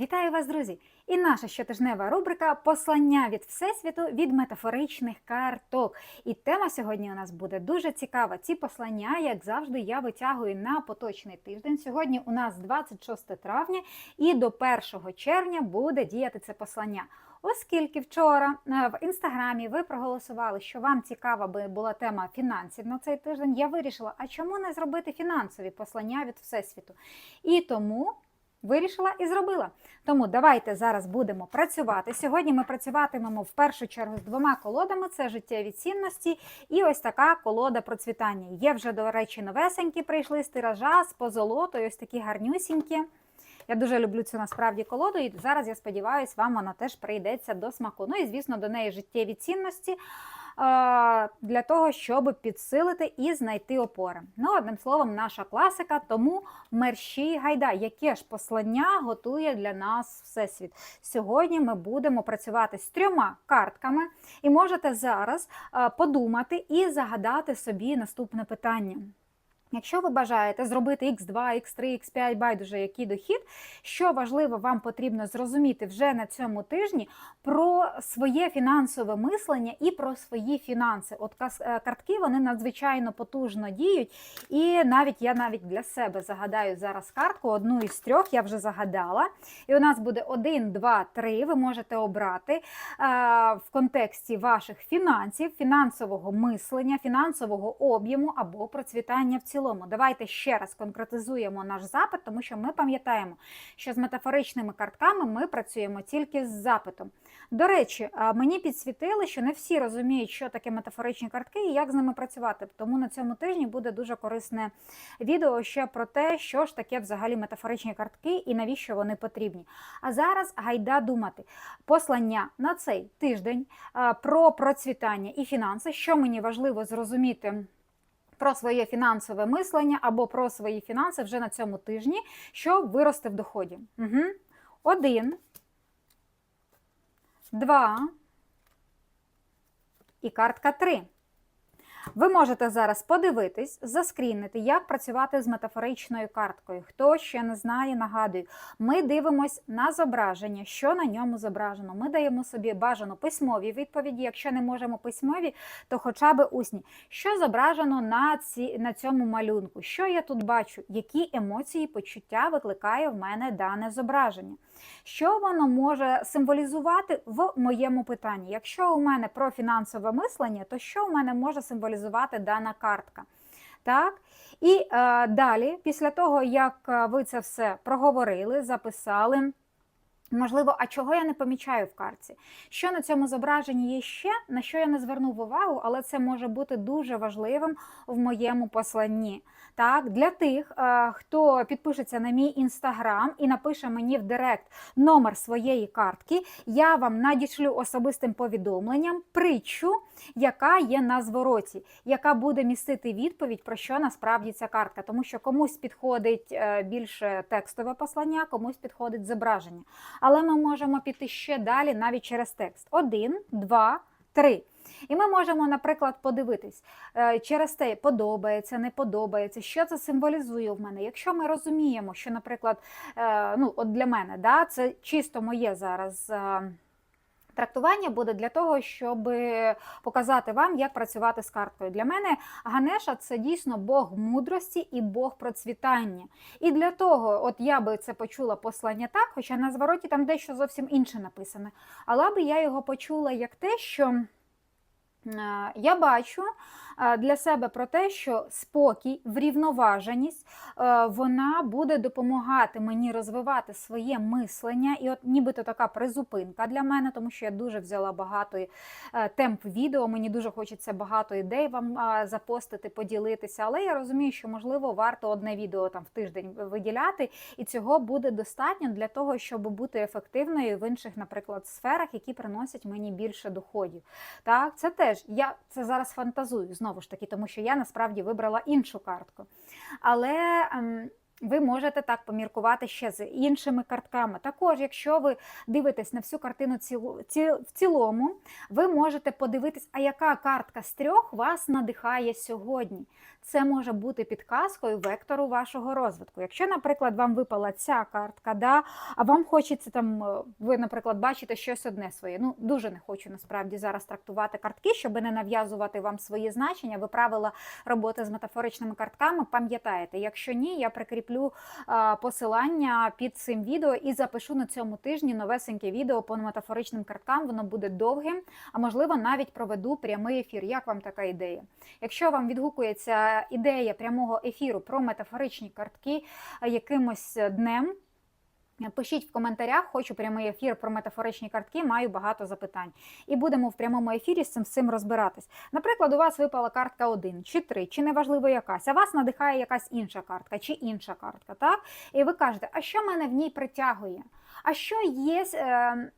Вітаю вас, друзі! І наша щотижнева рубрика Послання від Всесвіту від метафоричних карток. І тема сьогодні у нас буде дуже цікава. Ці послання, як завжди, я витягую на поточний тиждень. Сьогодні у нас 26 травня, і до 1 червня буде діяти це послання. Оскільки вчора е, в інстаграмі ви проголосували, що вам цікава би була тема фінансів на цей тиждень, я вирішила, а чому не зробити фінансові послання від Всесвіту? І тому вирішила і зробила. Тому давайте зараз будемо працювати. Сьогодні ми працюватимемо в першу чергу з двома колодами: це життєві цінності і ось така колода процвітання. Є вже, до речі, новесенькі прийшли з тиража, з позолотою, ось такі гарнюсінькі. Я дуже люблю цю насправді колоду, і зараз я сподіваюся, вам вона теж прийдеться до смаку. Ну і звісно, до неї життєві цінності для того, щоб підсилити і знайти опори. Ну, одним словом, наша класика, тому мерщій гайда, яке ж послання готує для нас Всесвіт. Сьогодні ми будемо працювати з трьома картками, і можете зараз подумати і загадати собі наступне питання. Якщо ви бажаєте зробити X2, X3, X5, байдуже який дохід, що важливо, вам потрібно зрозуміти вже на цьому тижні про своє фінансове мислення і про свої фінанси. От е, картки вони надзвичайно потужно діють. І навіть я навіть для себе загадаю зараз картку, одну із трьох я вже загадала. І у нас буде 1, 2, 3. Ви можете обрати е, в контексті ваших фінансів, фінансового мислення, фінансового об'єму або процвітання в цілому цілому, давайте ще раз конкретизуємо наш запит, тому що ми пам'ятаємо, що з метафоричними картками ми працюємо тільки з запитом. До речі, мені підсвітили, що не всі розуміють, що таке метафоричні картки і як з ними працювати. Тому на цьому тижні буде дуже корисне відео ще про те, що ж таке взагалі метафоричні картки і навіщо вони потрібні. А зараз гайда думати. Послання на цей тиждень про процвітання і фінанси, що мені важливо зрозуміти про своє фінансове мислення або про свої фінанси вже на цьому тижні, щоб вирости в доході. Угу. Один, два і картка три. Ви можете зараз подивитись, заскрінити, як працювати з метафоричною карткою. Хто ще не знає, нагадую, ми дивимось на зображення, що на ньому зображено. Ми даємо собі бажано письмові відповіді. Якщо не можемо письмові, то хоча б усні. Що зображено на ці, на цьому малюнку? Що я тут бачу? Які емоції, почуття викликає в мене дане зображення? Що воно може символізувати в моєму питанні? Якщо у мене про фінансове мислення, то що у мене може символізувати дана картка? Так? І е, далі, після того, як е, ви це все проговорили, записали. Можливо, а чого я не помічаю в картці? Що на цьому зображенні є ще, на що я не звернув увагу, але це може бути дуже важливим в моєму посланні. Так, Для тих, е, хто підпишеться на мій інстаграм і напише мені в директ номер своєї картки, я вам надішлю особистим повідомленням притчу, яка є на звороті, яка буде містити відповідь, про що насправді ця картка. Тому що комусь підходить е, більше текстове послання, комусь підходить зображення. Але ми можемо піти ще далі навіть через текст. Один, два, три. І ми можемо, наприклад, подивитись е, через те, подобається, не подобається, що це символізує в мене. Якщо ми розуміємо, що, наприклад, е, ну, от для мене, да, це чисто моє зараз. Е, трактування буде для того, щоб показати вам, як працювати з карткою. Для мене Ганеша це дійсно Бог мудрості і Бог процвітання. І для того, от я би це почула послання так, хоча на звороті там дещо зовсім інше написане. Але би я його почула як те, що. Я бачу для себе про те, що спокій, врівноваженість вона буде допомагати мені розвивати своє мислення, і от нібито така призупинка для мене, тому що я дуже взяла багато е, темп відео. Мені дуже хочеться багато ідей вам запостити, поділитися. Але я розумію, що можливо варто одне відео там в тиждень виділяти, і цього буде достатньо для того, щоб бути ефективною в інших, наприклад, сферах, які приносять мені більше доходів. Так, це теж я це зараз фантазую знову ж таки, тому що я насправді вибрала іншу картку. Але ем, Ви можете так поміркувати ще з іншими картками. Також, якщо ви дивитесь на всю картину в цілому, ви можете подивитись, а яка картка з трьох вас надихає сьогодні. Це може бути підказкою вектору вашого розвитку. Якщо, наприклад, вам випала ця картка, да, а вам хочеться там, е, ви, наприклад, бачите щось одне своє. Ну, дуже не хочу насправді зараз трактувати картки, щоб не нав'язувати вам свої значення. Ви правила роботи з метафоричними картками пам'ятаєте. Якщо ні, я прикріплю е, посилання під цим відео і запишу на цьому тижні новесеньке відео по метафоричним карткам. Воно буде довгим, а можливо, навіть проведу прямий ефір. Як вам така ідея? Якщо вам відгукується ідея прямого ефіру про метафоричні картки е, якимось днем. Пишіть в коментарях, хочу прямий ефір про метафоричні картки, маю багато запитань. І будемо в прямому ефірі з цим з розбиратись. Наприклад, у вас випала картка 1 чи 3, чи неважливо якась, а вас надихає якась інша картка чи інша картка. так? І ви кажете, а що мене в ній притягує? А що є, е,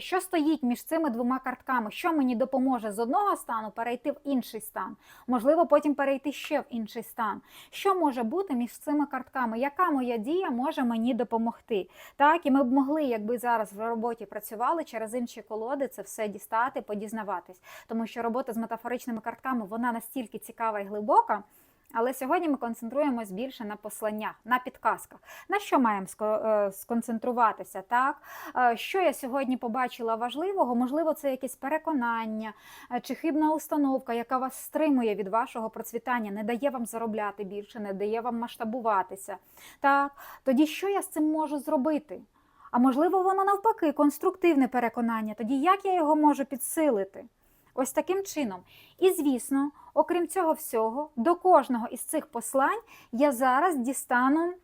що стоїть між цими двома картками? Що мені допоможе з одного стану перейти в інший стан? Можливо, потім перейти ще в інший стан. Що може бути між цими картками? Яка моя дія може мені допомогти? Так, і ми б могли, якби зараз в роботі працювали через інші колоди, це все дістати, подізнаватись. Тому що робота з метафоричними картками вона настільки цікава і глибока. Але сьогодні ми концентруємось більше на посланнях, на підказках. На що маємо е, сконцентруватися? Так? Е, що я сьогодні побачила важливого? Можливо, це якесь переконання е, чи хибна установка, яка вас стримує від вашого процвітання, не дає вам заробляти більше, не дає вам масштабуватися. Так? Тоді що я з цим можу зробити? А можливо, воно навпаки, конструктивне переконання. Тоді як я його можу підсилити? Ось таким чином. І, звісно, окрім цього всього, до кожного із цих послань я зараз дістану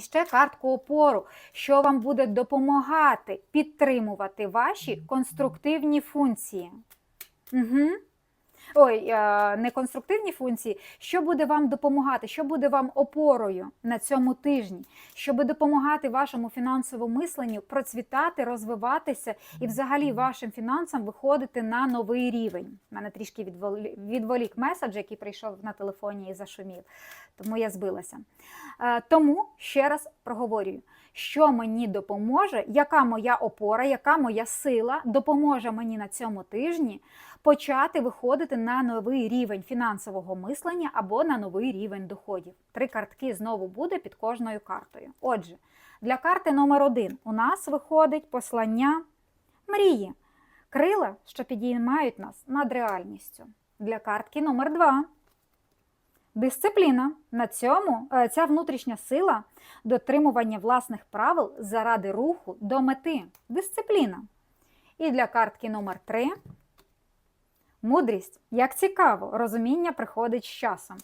ще картку опору, що вам буде допомагати підтримувати ваші конструктивні функції. Угу ой, е, не конструктивні функції, що буде вам допомагати, що буде вам опорою на цьому тижні, що буде допомагати вашому фінансовому мисленню процвітати, розвиватися і, взагалі, вашим фінансам виходити на новий рівень. У мене трішки відволік меседж, який прийшов на телефоні і зашумів, тому я збилася. Е, тому ще раз проговорюю. Що мені допоможе, яка моя опора, яка моя сила допоможе мені на цьому тижні почати виходити на новий рівень фінансового мислення або на новий рівень доходів. Три картки знову буде під кожною картою. Отже, для карти номер один у нас виходить послання мрії, крила, що підіймають нас над реальністю. Для картки номер два. Дисципліна на цьому е, ця внутрішня сила дотримування власних правил заради руху до мети. Дисципліна. І для картки номер 3 Мудрість, як цікаво, розуміння приходить з часом.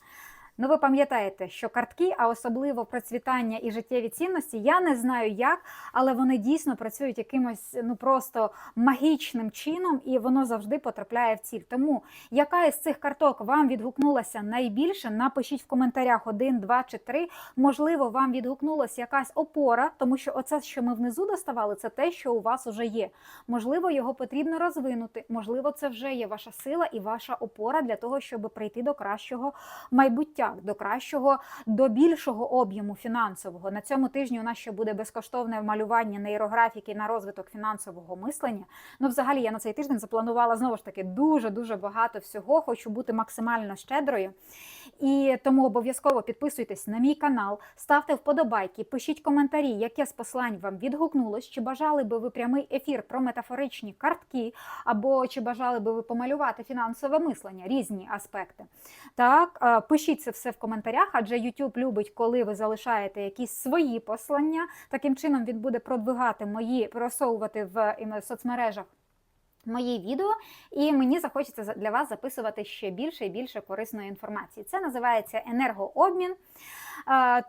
Ну, ви пам'ятаєте, що картки, а особливо процвітання і життєві цінності, я не знаю як, але вони дійсно працюють якимось ну просто магічним чином, і воно завжди потрапляє в ціль. Тому яка із цих карток вам відгукнулася найбільше? Напишіть в коментарях один, два чи три. Можливо, вам відгукнулася якась опора, тому що оце, що ми внизу доставали, це те, що у вас вже є. Можливо, його потрібно розвинути. Можливо, це вже є ваша сила і ваша опора для того, щоб прийти до кращого майбуття шлях до кращого, до більшого об'єму фінансового. На цьому тижні у нас ще буде безкоштовне малювання нейрографіки на розвиток фінансового мислення. Ну, взагалі, я на цей тиждень запланувала знову ж таки дуже дуже багато всього. Хочу бути максимально щедрою. І тому обов'язково підписуйтесь на мій канал, ставте вподобайки, пишіть коментарі, яке з послань вам відгукнулось, чи бажали би ви прямий ефір про метафоричні картки, або чи бажали би ви помалювати фінансове мислення, різні аспекти. Так, пишіть це все в коментарях, адже YouTube любить, коли ви залишаєте якісь свої послання. Таким чином він буде продвигати мої, просовувати в соцмережах. Мої відео, і мені захочеться для вас записувати ще більше і більше корисної інформації. Це називається енергообмін.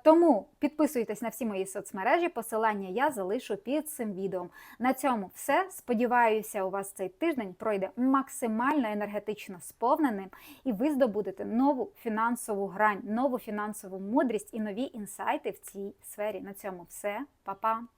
Тому підписуйтесь на всі мої соцмережі, посилання я залишу під цим відео. На цьому все. Сподіваюся, у вас цей тиждень пройде максимально енергетично сповненим, і ви здобудете нову фінансову грань, нову фінансову мудрість і нові інсайти в цій сфері. На цьому все, Па-па!